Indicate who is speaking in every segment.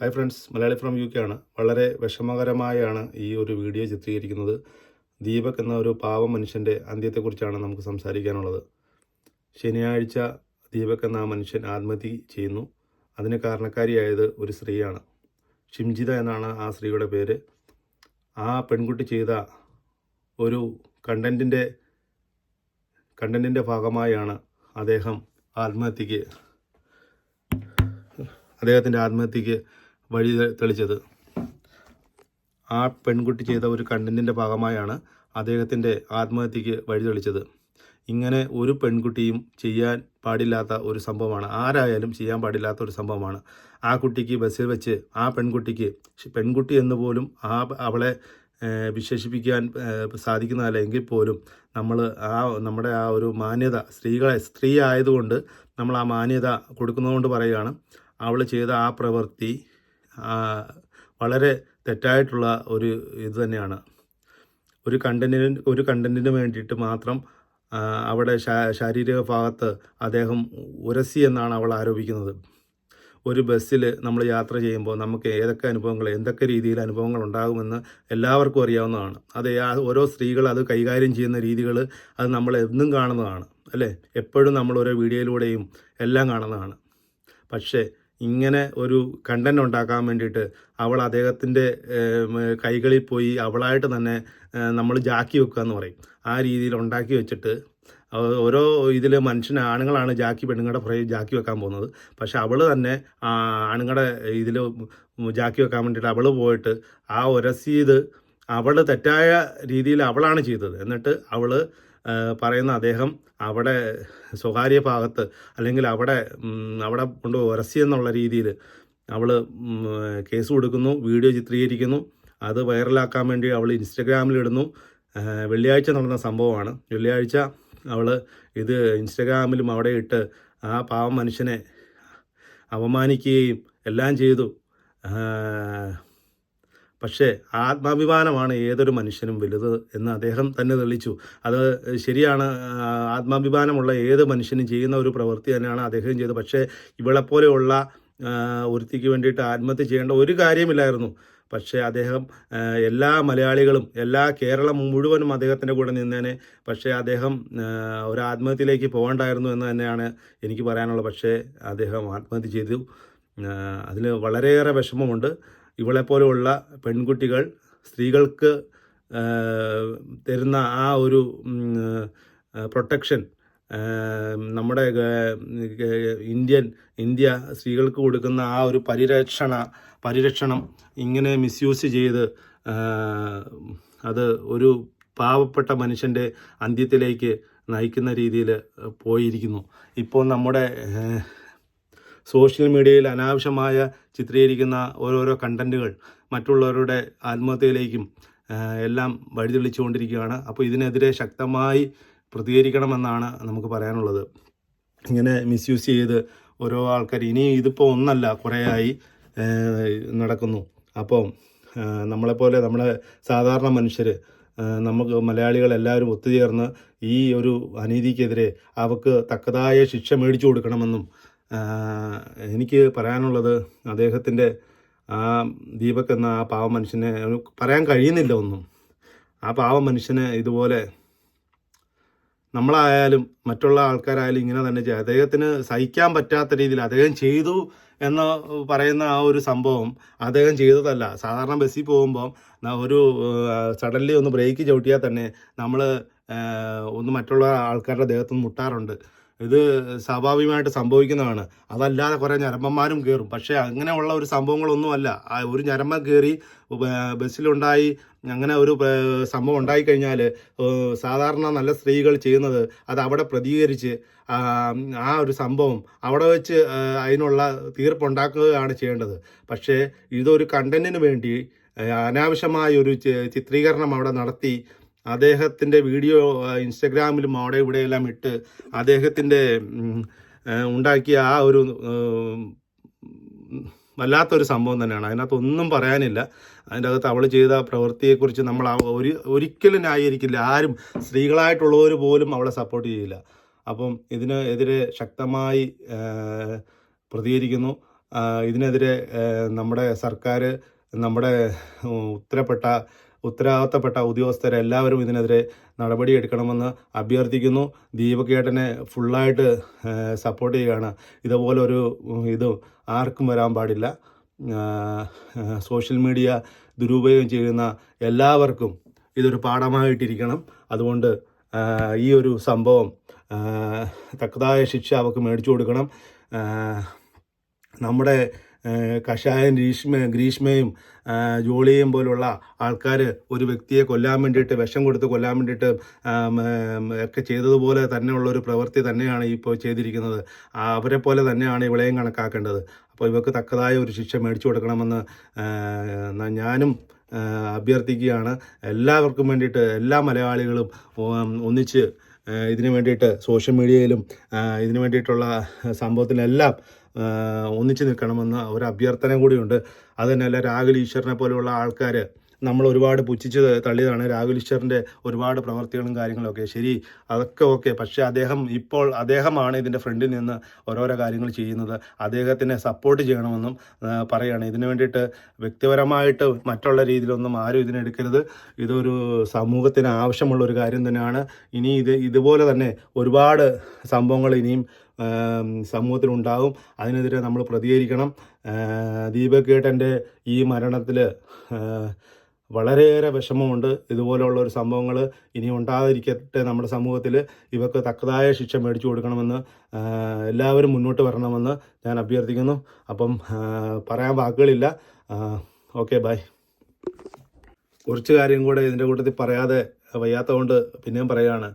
Speaker 1: Hi friends Malayali from U K ആണ്. വളരെ വിഷമകരമായാണ് ഈ ഒരു വീഡിയോ ചിത്രീകരിക്കുന്നത്. ദീപക് എന്ന ഒരു പാവ മനുഷ്യന്റെ അന്ത്യത്തെക്കുറിച്ചാണ് നമുക്ക് സംസാരിക്കാനുള്ളത്. ശനിയാഴ്ച ദീപക് എന്ന മനുഷ്യൻ ആത്മഹത്യ ചെയ്യുന്നു. അതിന് കാരണക്കാരിയായത് ഒരു സ്ത്രീയാണ്. ഷിംജിത എന്നാണ് ആ സ്ത്രീയുടെ പേര്. ആ പെൺകുട്ടി ചെയ്ത ഒരു കണ്ടന്റിന്റെ കണ്ടന്റിന്റെ ഭാഗമായാണ് അദ്ദേഹം ആത്മഹത്യക്ക് അദ്ദേഹത്തിന്റെ ആത്മഹത്യക്ക് വഴി തെളിച്ചത്. ആ പെൺകുട്ടി ചെയ്ത ഒരു കണ്ടന്റിന്റെ ഭാഗമായാണ് അദ്ദേഹത്തിന്റെ ആത്മഹത്യക്ക് വഴി തെളിച്ചത്. ഇങ്ങനെ ഒരു പെൺകുട്ടിയും ചെയ്യാൻ പാടില്ലാത്ത ഒരു സംഭവമാണ്. ആരായാലും ചെയ്യാൻ പാടില്ലാത്ത ഒരു സംഭവമാണ്. ആ കുട്ടിക്ക് ബസ്സിൽ വെച്ച് ആ പെൺകുട്ടിക്ക് പെൺകുട്ടി എന്ന് പോലും ആ അവളെ വിശേഷിപ്പിക്കാൻ സാധിക്കുന്നതല്ല എങ്കിൽ പോലും നമ്മൾ ആ നമ്മുടെ ആ ഒരു മാന്യത സ്ത്രീകളെ സ്ത്രീ ആയതുകൊണ്ട് നമ്മൾ ആ മാന്യത കൊടുക്കുന്നതുകൊണ്ട് പറയുകയാണ്. അവൾ ചെയ്ത ആ പ്രവൃത്തി വളരെ തെറ്റായിട്ടുള്ള ഒരു ഇത് തന്നെയാണ്. ഒരു കണ്ടന്റിന് ഒരു കണ്ടന്റിന് വേണ്ടിയിട്ട് മാത്രം അവിടെ ശാരീരിക ഭാഗത്ത് അദ്ദേഹം ഉരസി എന്നാണ് അവൾ ആരോപിക്കുന്നത്. ഒരു ബസ്സിൽ നമ്മൾ യാത്ര ചെയ്യുമ്പോൾ നമുക്ക് ഏതൊക്കെ അനുഭവങ്ങൾ എന്തൊക്കെ രീതിയിൽ അനുഭവങ്ങൾ ഉണ്ടാകുമെന്ന് എല്ലാവർക്കും അറിയാവുന്നതാണ്. അത് ഓരോ സ്ത്രീകൾ അത് കൈകാര്യം ചെയ്യുന്ന രീതികൾ അത് നമ്മൾ എന്നും കാണുന്നതാണ് അല്ലേ? എപ്പോഴും നമ്മൾ ഓരോ വീഡിയോയിലൂടെയും എല്ലാം കാണുന്നതാണ്. പക്ഷേ ഇങ്ങനെ ഒരു കണ്ടന്റ് ഉണ്ടാക്കാൻ വേണ്ടിയിട്ട് അവൾ അദ്ദേഹത്തിന്റെ കൈകളിൽ പോയി അവളായിട്ട് തന്നെ നമ്മൾ ജാക്കി വെക്കുക എന്ന് പറയും. ആ രീതിയിൽ ഉണ്ടാക്കി വെച്ചിട്ട് ഓരോ ഇതിൽ മനുഷ്യൻ ആണുങ്ങളാണ് ജാക്കി പെണ്ണുങ്ങളുടെ പുറകെ ജാക്കി വെക്കാൻ പോകുന്നത്. പക്ഷെ അവൾ തന്നെ ആണുങ്ങളുടെ ഇതിൽ ജാക്കി വെക്കാൻ വേണ്ടിയിട്ട് അവൾ പോയിട്ട് ആ ഒരസീത് അവൾ തെറ്റായ രീതിയിൽ അവളാണ് ചെയ്തത്. എന്നിട്ട് അവൾ പറയുന്ന അദ്ദേഹം അവിടെ സ്വകാര്യ ഭാഗത്ത് അല്ലെങ്കിൽ അവിടെ അവിടെ കൊണ്ട് ഉരസിയെന്നുള്ള രീതിയിൽ അവൾ കേസ് കൊടുക്കുന്നു വീഡിയോ ചിത്രീകരിക്കുന്നു. അത് വൈറലാക്കാൻ വേണ്ടി അവൾ ഇൻസ്റ്റഗ്രാമിലിടുന്നു വെള്ളിയാഴ്ച നടന്ന സംഭവമാണ്. വെള്ളിയാഴ്ച അവൾ ഇത് ഇൻസ്റ്റഗ്രാമിലും അവിടെ ഇട്ട് ആ പാവം മനുഷ്യനെ അപമാനിക്കുകയും എല്ലാം ചെയ്തു. പക്ഷേ ആത്മാഭിമാനമാണ് ഏതൊരു മനുഷ്യനും വലുത് എന്ന് അദ്ദേഹം തന്നെ തെളിച്ചു അത് ശരിയാണ്. ആത്മാഭിമാനമുള്ള ഏത് മനുഷ്യനും ചെയ്യുന്ന ഒരു പ്രവൃത്തി തന്നെയാണ് അദ്ദേഹം ചെയ്തത്. പക്ഷേ ഇവളെപ്പോലെയുള്ള ഒരുത്തിക്ക് വേണ്ടിയിട്ട് ആത്മഹത്യ ചെയ്യേണ്ട ഒരു കാര്യമില്ലായിരുന്നു. പക്ഷേ അദ്ദേഹം എല്ലാ മലയാളികളും എല്ലാ കേരളം മുഴുവനും അദ്ദേഹത്തിന്റെ കൂടെ നിന്നേനെ. പക്ഷേ അദ്ദേഹം ഒരു ആത്മഹത്യയിലേക്ക് പോകണ്ടായിരുന്നു എന്ന് തന്നെയാണ് എനിക്ക് പറയാനുള്ളത്. പക്ഷേ അദ്ദേഹം ആത്മഹത്യ ചെയ്തു. അതിൽ വളരെയേറെ വിഷമമുണ്ട്. ഇവളെപ്പോലെയുള്ള പെൺകുട്ടികൾ സ്ത്രീകൾക്ക് തരുന്ന ആ ഒരു പ്രൊട്ടക്ഷൻ നമ്മുടെ ഇന്ത്യൻ ഇന്ത്യ സ്ത്രീകൾക്ക് കൊടുക്കുന്ന ആ ഒരു പരിരക്ഷണ പരിരക്ഷണം ഇങ്ങനെ മിസ്യൂസ് ചെയ്ത് അത് ഒരു പാവപ്പെട്ട മനുഷ്യന്റെ അന്ത്യത്തിലേക്ക് നയിക്കുന്ന രീതിയിൽ പോയിരിക്കുന്നു. ഇപ്പോൾ നമ്മുടെ സോഷ്യൽ മീഡിയയിൽ അനാവശ്യമായ ചിത്രീകരിക്കുന്ന ഓരോരോ കണ്ടന്റുകൾ മറ്റുള്ളവരുടെ ആത്മഹത്യയിലേക്കും എല്ലാം വഴിതെളിച്ചുകൊണ്ടിരിക്കുകയാണ്. അപ്പോൾ ഇതിനെതിരെ ശക്തമായി പ്രതികരിക്കണമെന്നാണ് നമുക്ക് പറയാനുള്ളത്. ഇങ്ങനെ മിസ്യൂസ് ചെയ്ത് ഓരോ ആൾക്കാർ ഇനി ഇതിപ്പോൾ ഒന്നല്ല കുറേയായി നടക്കുന്നു. അപ്പം നമ്മളെപ്പോലെ നമ്മളെ സാധാരണ മനുഷ്യർ നമുക്ക് മലയാളികൾ എല്ലാവരും ഒത്തുചേർന്ന് ഈ ഒരു അനീതിക്കെതിരെ അവർക്ക് തക്കതായ ശിക്ഷ മേടിച്ചു കൊടുക്കണമെന്നും എനിക്ക് പറയാനുള്ളത് അദ്ദേഹത്തിന്റെ ആ ദീപക് എന്ന ആ പാവ മനുഷ്യനെ പറയാൻ കഴിയുന്നില്ല ഒന്നും. ആ പാവ മനുഷ്യനെ ഇതുപോലെ നമ്മളായാലും മറ്റുള്ള ആൾക്കാരായാലും ഇങ്ങനെ തന്നെ ചെയ്യും. അദ്ദേഹത്തിന് സഹിക്കാൻ പറ്റാത്ത രീതിയിൽ അദ്ദേഹം ചെയ്തു എന്ന് പറയുന്ന ആ ഒരു സംഭവം അദ്ദേഹം ചെയ്തതല്ല. സാധാരണ ബസ്സിൽ പോകുമ്പോൾ ഒരു സഡൻലി ഒന്ന് ബ്രേക്ക് ചവിട്ടിയാൽ തന്നെ നമ്മൾ ഒന്ന് മറ്റുള്ള ആൾക്കാരുടെ ദേഹത്തുനിന്ന് മുട്ടാറുണ്ട്. ഇത് സ്വാഭാവികമായിട്ട് സംഭവിക്കുന്നതാണ്. അതല്ലാതെ കുറേ ഞരമ്പന്മാരും കയറും പക്ഷേ അങ്ങനെയുള്ള ഒരു സംഭവങ്ങളൊന്നുമല്ല. ഒരു ഞരമ്പം കയറി ബസ്സിലുണ്ടായി അങ്ങനെ ഒരു സംഭവം ഉണ്ടായിക്കഴിഞ്ഞാൽ സാധാരണ നല്ല സ്ത്രീകൾ ചെയ്യുന്നത് അത് അവിടെ പ്രതികരിച്ച് ആ ഒരു സംഭവം അവിടെ വെച്ച് അതിനുള്ള തീർപ്പുണ്ടാക്കുകയാണ് ചെയ്യേണ്ടത്. പക്ഷേ ഇതൊരു കണ്ടന്റിന് വേണ്ടി അനാവശ്യമായ ഒരു ചിത്രീകരണം അവിടെ നടത്തി അദ്ദേഹത്തിന്റെ വീഡിയോ ഇൻസ്റ്റഗ്രാമിലും അവിടെ ഇവിടെയെല്ലാം ഇട്ട് അദ്ദേഹത്തിന്റെ ഉണ്ടാക്കിയ ആ ഒരു വല്ലാത്തൊരു സംഭവം തന്നെയാണ്. അതിനകത്ത് ഒന്നും പറയാനില്ല. അതിന്റെ അകത്ത് അവൾ ചെയ്ത പ്രവൃത്തിയെക്കുറിച്ച് നമ്മൾ ഒരു ഒരിക്കലും ന്യായീകരിക്കില്ല. ആരും സ്ത്രീകളായിട്ടുള്ളവർ പോലും അവളെ സപ്പോർട്ട് ചെയ്യില്ല. അപ്പം ഇതിന് എതിരെ ശക്തമായി പ്രതികരിക്കുന്നു. ഇതിനെതിരെ നമ്മുടെ സർക്കാർ നമ്മുടെ ഉത്തരപ്പെട്ട ഉത്തരവാദിത്തപ്പെട്ട ഉദ്യോഗസ്ഥരെല്ലാവരും ഇതിനെതിരെ നടപടിയെടുക്കണമെന്ന് അഭ്യർത്ഥിക്കുന്നു. ദീപകേട്ടനെ ഫുള്ളായിട്ട് സപ്പോർട്ട് ചെയ്യുകയാണ്. ഇതുപോലെ ഒരു ഉം, ഇത് ആർക്കും വരാൻ പാടില്ല. സോഷ്യൽ മീഡിയ ദുരുപയോഗം ചെയ്യുന്ന എല്ലാവർക്കും ഇതൊരു പാഠമായിട്ടിരിക്കണം. അതുകൊണ്ട് ഈ ഒരു സംഭവം തക്കതായ ശിക്ഷ അവർക്ക് മേടിച്ചു കൊടുക്കണം. നമ്മുടെ കഷായൻ ഗ്രീഷ്മ ഗ്രീഷ്മയും ജോളിയും പോലുള്ള ആൾക്കാർ ഒരു വ്യക്തിയെ കൊല്ലാൻ വേണ്ടിയിട്ട് വിഷം കൊടുത്ത് കൊല്ലാൻ വേണ്ടിയിട്ട് ഒക്കെ ചെയ്തതുപോലെ തന്നെയുള്ള ഒരു പ്രവൃത്തി തന്നെയാണ് ഇപ്പോൾ ചെയ്തിരിക്കുന്നത്. അവരെ പോലെ തന്നെയാണ് ഇവളെയും കണക്കാക്കേണ്ടത്. അപ്പോൾ ഇവർക്ക് തക്കതായ ഒരു ശിക്ഷ മേടിച്ചു കൊടുക്കണമെന്ന് ഞാനും അഭ്യർത്ഥിക്കുകയാണ്. എല്ലാവർക്കും വേണ്ടിയിട്ട് എല്ലാ മലയാളികളും ഒന്നിച്ച് ഇതിനു വേണ്ടിയിട്ട് സോഷ്യൽ മീഡിയയിലും ഇതിനു വേണ്ടിയിട്ടുള്ള സംഭവത്തിലെല്ലാം ഒന്നിച്ച് നിൽക്കണമെന്ന ഒരു അഭ്യർത്ഥന കൂടിയുണ്ട്. അതുതന്നെയല്ല രാഹുൽ ഈശ്വറിനെ പോലെയുള്ള ആൾക്കാർ നമ്മൾ ഒരുപാട് പുച്ഛിച്ച് തള്ളിയതാണ്. രാഹുൽ ഈശ്വറിന്റെ ഒരുപാട് പ്രവർത്തികളും കാര്യങ്ങളൊക്കെ ശരി അതൊക്കെ ഓക്കെ. പക്ഷേ അദ്ദേഹം ഇപ്പോൾ അദ്ദേഹമാണ് ഇതിന്റെ ഫ്രണ്ടിൽ നിന്ന് ഓരോരോ കാര്യങ്ങൾ ചെയ്യുന്നത്. അദ്ദേഹത്തിനെ സപ്പോർട്ട് ചെയ്യണമെന്നും പറയുകയാണ് ഇതിനു വേണ്ടിയിട്ട് വ്യക്തിപരമായിട്ട് മറ്റുള്ള രീതിയിലൊന്നും ആരും ഇതിനെടുക്കരുത് ഇതൊരു സമൂഹത്തിന് ആവശ്യമുള്ള ഒരു കാര്യം തന്നെയാണ്. ഇനി ഇത് ഇതുപോലെ തന്നെ ഒരുപാട് സംഭവങ്ങൾ ഇനിയും സമൂഹത്തിലുണ്ടാകും അതിനെതിരെ നമ്മൾ പ്രതികരിക്കണം. ആ, ദീപകേട്ടന്റെ ഈ മരണത്തിൽ വളരെയേറെ വിഷമമുണ്ട്. ഇതുപോലെയുള്ള ഒരു സംഭവങ്ങൾ ഇനി ഉണ്ടാകാതിരിക്കട്ടെ നമ്മുടെ സമൂഹത്തിൽ. ഇവർക്ക് തക്കതായ ശിക്ഷ മേടിച്ചു കൊടുക്കണമെന്ന് എല്ലാവരും മുന്നോട്ട് വരണമെന്ന് ഞാൻ അഭ്യർത്ഥിക്കുന്നു. അപ്പം പറയാൻ വാക്കുകളില്ല. Okay bye. കുറച്ച് കാര്യം കൂടെ ഇതിന്റെ കൂട്ടത്തിൽ പറയാതെ വയ്യാത്തതുകൊണ്ട് പിന്നെയും പറയുകയാണ്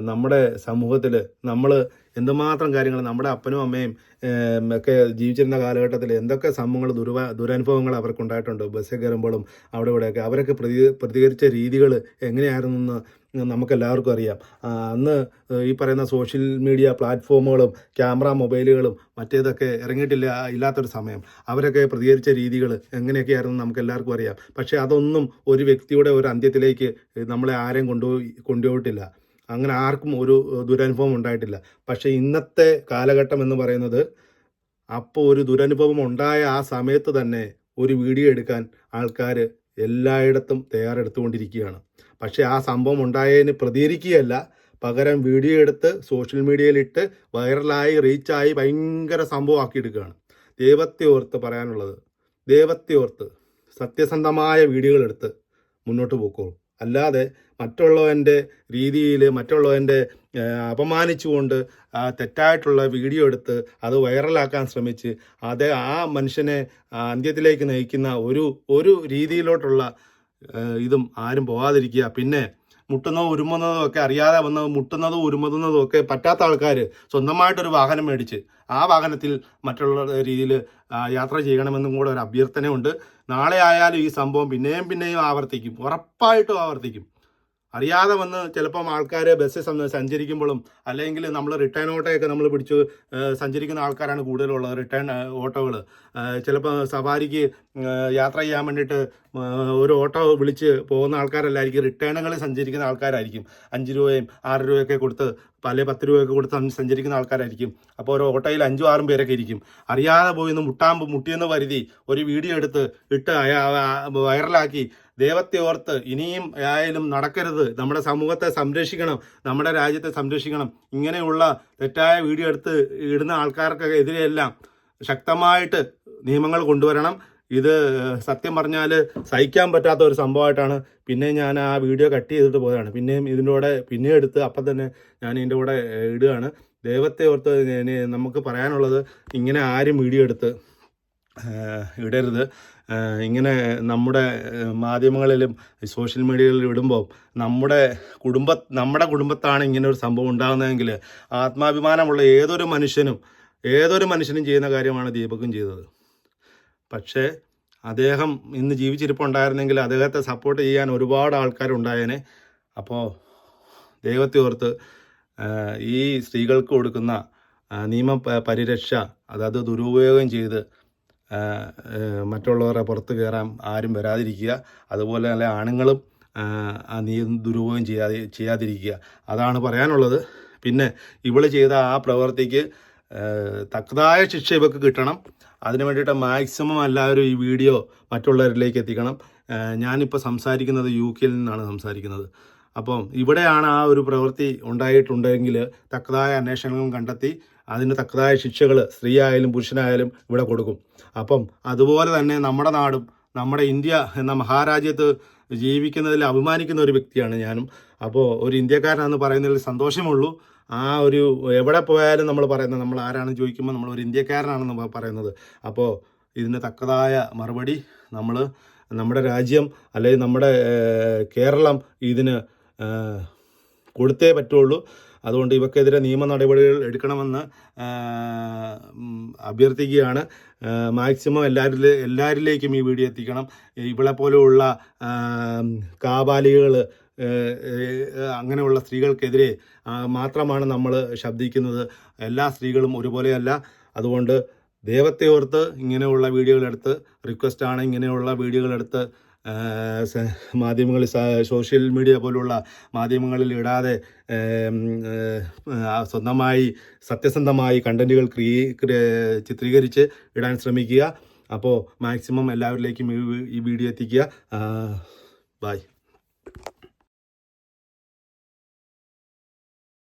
Speaker 1: നമ്മുടെ സമൂഹത്തിൽ നമ്മൾ എന്തുമാത്രം കാര്യങ്ങൾ നമ്മുടെ അപ്പനും അമ്മയും ഒക്കെ ജീവിച്ചിരുന്ന കാലഘട്ടത്തിൽ എന്തൊക്കെ സംഭവങ്ങൾ ദുരുവ ദുരനുഭവങ്ങൾ അവർക്കുണ്ടായിട്ടുണ്ട്. ബസ്സിൽ കയറുമ്പോഴും അവിടെ ഇവിടെയൊക്കെ. അവരൊക്കെ പ്രതി പ്രതികരിച്ച രീതികൾ എങ്ങനെയായിരുന്നു എന്ന് നമുക്കെല്ലാവർക്കും അറിയാം. അന്ന് ഈ പറയുന്ന സോഷ്യൽ മീഡിയ പ്ലാറ്റ്ഫോമുകളും ക്യാമറ മൊബൈലുകളും മറ്റേതൊക്കെ ഇറങ്ങിയിട്ടില്ല ഇല്ലാത്തൊരു സമയം. അവരൊക്കെ പ്രതികരിച്ച രീതികൾ എങ്ങനെയൊക്കെയായിരുന്നു നമുക്ക് എല്ലാവർക്കും അറിയാം. പക്ഷേ അതൊന്നും ഒരു വ്യക്തിയുടെ ഒരു അന്ത്യത്തിലേക്ക് നമ്മളെ ആരെയും കൊണ്ടുപോയി കൊണ്ടുപോയിട്ടില്ല. അങ്ങനെ ആർക്കും ഒരു ദുരനുഭവം ഉണ്ടായിട്ടില്ല. പക്ഷേ ഇന്നത്തെ കാലഘട്ടം എന്ന് പറയുന്നത് അപ്പോൾ ഒരു ദുരനുഭവം ഉണ്ടായ ആ സമയത്ത് തന്നെ ഒരു വീഡിയോ എടുക്കാൻ ആൾക്കാർ എല്ലായിടത്തും തയ്യാറെടുത്തുകൊണ്ടിരിക്കുകയാണ്. പക്ഷേ ആ സംഭവം ഉണ്ടായതിന് പ്രതികരിക്കുകയല്ല. പകരം വീഡിയോ എടുത്ത് സോഷ്യൽ മീഡിയയിലിട്ട് വൈറലായി റീച്ചായി ഭയങ്കര സംഭവമാക്കി എടുക്കുകയാണ് ദൈവത്തെ ഓർത്ത് പറയാനുള്ളത് ദൈവത്തെ ഓർത്ത് സത്യസന്ധമായ വീഡിയോകൾ എടുത്ത് മുന്നോട്ട് പോക്കോളൂ. അല്ലാതെ മറ്റുള്ളവന്റെ രീതിയിൽ മറ്റുള്ളവന്റെ അപമാനിച്ചുകൊണ്ട് തെറ്റായിട്ടുള്ള വീഡിയോ എടുത്ത് അത് വൈറലാക്കാൻ ശ്രമിച്ച് അത് ആ മനുഷ്യനെ അന്ത്യത്തിലേക്ക് നയിക്കുന്ന ഒരു ഒരു രീതിയിലോട്ടുള്ള ഇതും ആരും പോവാതിരിക്കുക. പിന്നെ മുട്ടുന്നതും ഉരുമുന്നതും ഒക്കെ അറിയാതെ വന്ന് മുട്ടുന്നതോ ഉരുമുന്നതും ഒക്കെ പറ്റാത്ത ആൾക്കാർ സ്വന്തമായിട്ടൊരു വാഹനം മേടിച്ച് ആ വാഹനത്തിൽ മറ്റുള്ള രീതിയിൽ യാത്ര ചെയ്യണമെന്നും കൂടെ ഒരു അഭ്യർത്ഥനയുണ്ട്. നാളെ ആയാലും ഈ സംഭവം പിന്നെയും പിന്നെയും ആവർത്തിക്കും. ഉറപ്പായിട്ടും ആവർത്തിക്കും. അറിയാതെ വന്ന് ചിലപ്പം ആൾക്കാർ ബസ്സിൽ സഞ്ച- സഞ്ചരിക്കുമ്പോഴും അല്ലെങ്കിൽ നമ്മൾ റിട്ടേൺ ഓട്ടോയൊക്കെ നമ്മൾ പിടിച്ച് സഞ്ചരിക്കുന്ന ആൾക്കാരാണ് കൂടുതലുള്ളത് റിട്ടേൺ ഓട്ടോകൾ ചിലപ്പോൾ സവാരിക്ക് യാത്ര ചെയ്യാൻ വേണ്ടിയിട്ട് ഒരു ഓട്ടോ വിളിച്ച് പോകുന്ന ആൾക്കാരല്ലായിരിക്കും റിട്ടേണുകളിൽ സഞ്ചരിക്കുന്ന ആൾക്കാരായിരിക്കും. അഞ്ച് രൂപയും ആറ് രൂപയൊക്കെ കൊടുത്ത് പല പത്ത് രൂപയൊക്കെ കൊടുത്ത് സഞ്ച- സഞ്ചരിക്കുന്ന ആൾക്കാരായിരിക്കും. അപ്പോൾ ഒരു ഓട്ടോയിൽ അഞ്ചും ആറും പേരൊക്കെ ഇരിക്കും. അറിയാതെ പോയി ഒന്ന് മുട്ടാൻ മുട്ടിയെന്ന് കരുതി ഒരു വീഡിയോ എടുത്ത് ഇട്ട് വൈറലാക്കി ദൈവത്തെ ഓർത്ത് ഇനിയും ആയാലും നടക്കരുത്. നമ്മുടെ സമൂഹത്തെ സംരക്ഷിക്കണം. നമ്മുടെ രാജ്യത്തെ സംരക്ഷിക്കണം. ഇങ്ങനെയുള്ള തെറ്റായ വീഡിയോ എടുത്ത് ഇടുന്ന ആൾക്കാർക്കൊക്കെ എതിരെയെല്ലാം ശക്തമായിട്ട് നിയമങ്ങൾ കൊണ്ടുവരണം. ഇത് സത്യം പറഞ്ഞാൽ സഹിക്കാൻ പറ്റാത്ത ഒരു സംഭവമായിട്ടാണ്. പിന്നെ ഞാൻ ആ വീഡിയോ കട്ട് ചെയ്തിട്ട് പോയതാണ്. പിന്നെയും ഇതിന്റെ കൂടെ പിന്നെ എടുത്ത് അപ്പം തന്നെ ഞാൻ ഇതിന്റെ കൂടെ ഇടുകയാണ്. ദൈവത്തെ ഓർത്ത് നമുക്ക് പറയാനുള്ളത് ഇങ്ങനെ ആരും വീഡിയോ എടുത്ത് ഇടരുത്. ഇങ്ങനെ നമ്മുടെ മാധ്യമങ്ങളിലും സോഷ്യൽ മീഡിയകളിലും ഇടുമ്പോൾ നമ്മുടെ കുടുംബ നമ്മുടെ കുടുംബത്താണ് ഇങ്ങനെ ഒരു സംഭവം ഉണ്ടാകുന്നതെങ്കിൽ ആത്മാഭിമാനമുള്ള ഏതൊരു മനുഷ്യനും ഏതൊരു മനുഷ്യനും ചെയ്യുന്ന കാര്യമാണ് ദീപക്കും ചെയ്തത്. പക്ഷേ അദ്ദേഹം ഇന്ന് ജീവിച്ചിരിപ്പുണ്ടായിരുന്നെങ്കിൽ അദ്ദേഹത്തെ സപ്പോർട്ട് ചെയ്യാൻ ഒരുപാട് ആൾക്കാരുണ്ടായേനെ. അപ്പോൾ ദൈവത്തെ ഓർത്ത് ഈ സ്ത്രീകൾക്ക് കൊടുക്കുന്ന നിയമ പരിരക്ഷ അതായത് ദുരുപയോഗം ചെയ്ത് മറ്റുള്ളവരെ പുറത്ത് കയറാൻ ആരും വരാതിരിക്കുക. അതുപോലെ തന്നെ ആണുങ്ങളും നീ ദുരുപയോഗം ചെയ്യാതെ ചെയ്യാതിരിക്കുക. അതാണ് പറയാനുള്ളത്. പിന്നെ ഇവൾ ചെയ്ത ആ പ്രവൃത്തിക്ക് തക്കതായ ശിക്ഷ ഇവക്ക് കിട്ടണം. അതിനു വേണ്ടിയിട്ട് മാക്സിമം എല്ലാവരും ഈ വീഡിയോ മറ്റുള്ളവരിലേക്ക് എത്തിക്കണം. ഞാനിപ്പോൾ സംസാരിക്കുന്നത് യു കെയിൽ നിന്നാണ് സംസാരിക്കുന്നത്. അപ്പം ഇവിടെയാണ് ആ ഒരു പ്രവൃത്തി ഉണ്ടായിട്ടുണ്ടെങ്കിൽ തക്കതായ അന്വേഷണങ്ങളും കണ്ടെത്തി അതിന് തക്കതായ ശിക്ഷകൾ സ്ത്രീ ആയാലും പുരുഷനായാലും ഇവിടെ കൊടുക്കും. അപ്പം അതുപോലെ തന്നെ നമ്മുടെ നാടും നമ്മുടെ ഇന്ത്യ എന്ന മഹാരാജ്യത്ത് ജീവിക്കുന്നതിൽ അഭിമാനിക്കുന്ന ഒരു വ്യക്തിയാണ് ഞാനും. അപ്പോൾ ഒരു ഇന്ത്യക്കാരനാണെന്ന് പറയുന്നതിൽ സന്തോഷമുള്ളൂ. ആ ഒരു എവിടെ പോയാലും നമ്മൾ പറയുന്നത് നമ്മൾ ആരാണെന്ന് ചോദിക്കുമ്പോൾ നമ്മൾ ഒരു ഇന്ത്യക്കാരനാണെന്ന് പറയുന്നത്. അപ്പോൾ ഇതിന് തക്കതായ മറുപടി നമ്മൾ നമ്മുടെ രാജ്യം അല്ലെങ്കിൽ നമ്മുടെ കേരളം ഇതിന് കൊടുത്തേ പറ്റുള്ളൂ. അതുകൊണ്ട് ഇവക്കെതിരെ നിയമ നടപടികൾ എടുക്കണമെന്ന് അഭ്യർത്ഥിക്കുകയാണ്. മാക്സിമം എല്ലാവരിലെ എല്ലാവരിലേക്കും ഈ വീഡിയോ എത്തിക്കണം. ഇവളെ പോലെയുള്ള കാബാലികൾ അങ്ങനെയുള്ള സ്ത്രീകൾക്കെതിരെ മാത്രമാണ് നമ്മൾ ശബ്ദിക്കുന്നത്. എല്ലാ സ്ത്രീകളും ഒരുപോലെയല്ല. അതുകൊണ്ട് ദൈവത്തെ ഓർത്ത് ഇങ്ങനെയുള്ള വീഡിയോകളെടുത്ത് റിക്വസ്റ്റാണ് ഇങ്ങനെയുള്ള വീഡിയോകളെടുത്ത് മാധ്യമങ്ങളിൽ സോഷ്യൽ മീഡിയ പോലുള്ള മാധ്യമങ്ങളിൽ ഇടാതെ സ്വന്തമായി സത്യസന്ധമായി കണ്ടന്റുകൾ ക്രിയേ ചിത്രീകരിച്ച് ഇടാൻ ശ്രമിക്കുക. അപ്പോൾ മാക്സിമം എല്ലാവരിലേക്കും ഈ വീഡിയോ എത്തിക്കുക. ബൈ.